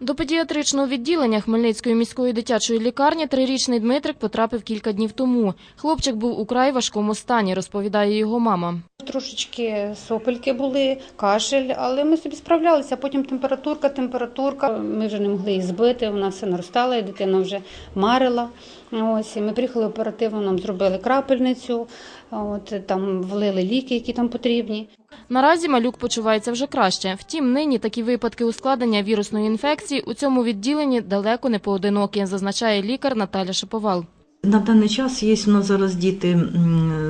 До педіатричного відділення Хмельницької міської дитячої лікарні трирічний Дмитрик потрапив кілька днів тому. Хлопчик був у край важкому стані, розповідає його мама. Трошечки сопельки були, кашель, але ми собі справлялися. Потім температурка, температурка. Ми вже не могли їх збити, вона все наростала, і дитина вже марила. Ось і ми приїхали оперативно, нам зробили крапельницю, от там влили ліки, які там потрібні. Наразі малюк почувається вже краще. Втім, нині такі випадки ускладнення вірусної інфекції у цьому відділенні далеко не поодинокі, зазначає лікар Наталя Шиповал. На даний час є у нас зараз діти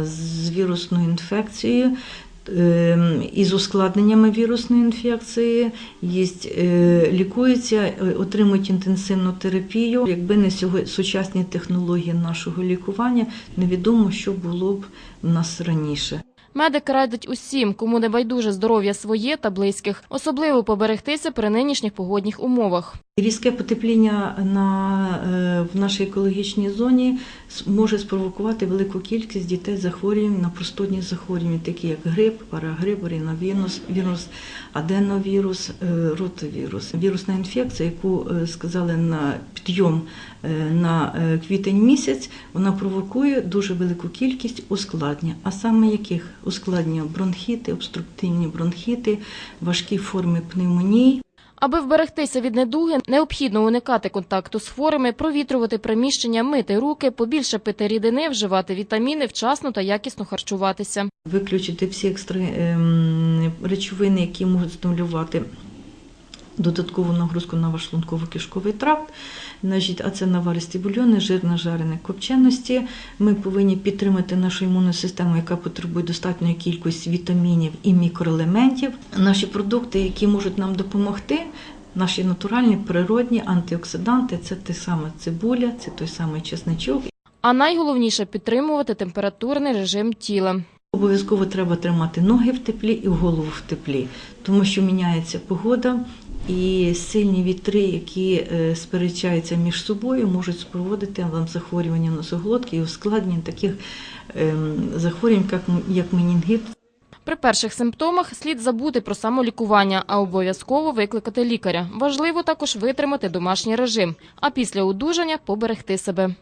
з вірусною інфекцією. ем, Із ускладненнями вірусної інфекції є, е, лікуються, е, отримують інтенсивну терапію. Якби не сучасні технології нашого лікування, невідомо, що було б в нас раніше. Медики радять усім, кому не байдуже здоров'я своє та близьких, особливо поберегтися при нинішніх погодних умовах. Різке потепління на, е, в нашій екологічній зоні може спровокувати велику кількість дітей захворювань на простудні захворювання, такі як грип, парагрип, ріновірус, вірус, аденовірус, е, ротавірус. Вірусна інфекція, яку е, сказали на підйом на квітень місяць, вона провокує дуже велику кількість ускладнень. А саме яких ускладнення бронхіти, обструктивні бронхіти, важкі форми пневмонії. Аби вберегтися від недуги, необхідно уникати контакту з хворими, провітрювати приміщення, мити руки, побільше пити рідини, вживати вітаміни, вчасно та якісно харчуватися. виключити всі екстра ем, речовини, які можуть стимулювати додаткову нагрузку на ваш шлунково-кишковий тракт. Значить, а це наваристі бульйони, жирне жарене копченості. Ми повинні підтримати нашу імунну систему, яка потребує достатньої кількості вітамінів і мікроелементів. Наші продукти, які можуть нам допомогти. Наші натуральні природні антиоксиданти це те саме цибуля, це той самий чесничок А найголовніше підтримувати температурний режим тіла. Обов'язково треба тримати ноги в теплі і голову в теплі, тому що міняється погода і сильні вітри, які е, сперечаються між собою, можуть спроводити вам захворювання носоглотки і ускладнення таких ем, захворювань, як, менінгіт При перших симптомах слід забути про самолікування, а обов'язково викликати лікаря. Важливо також витримати домашній режим, а після одужання поберегти себе.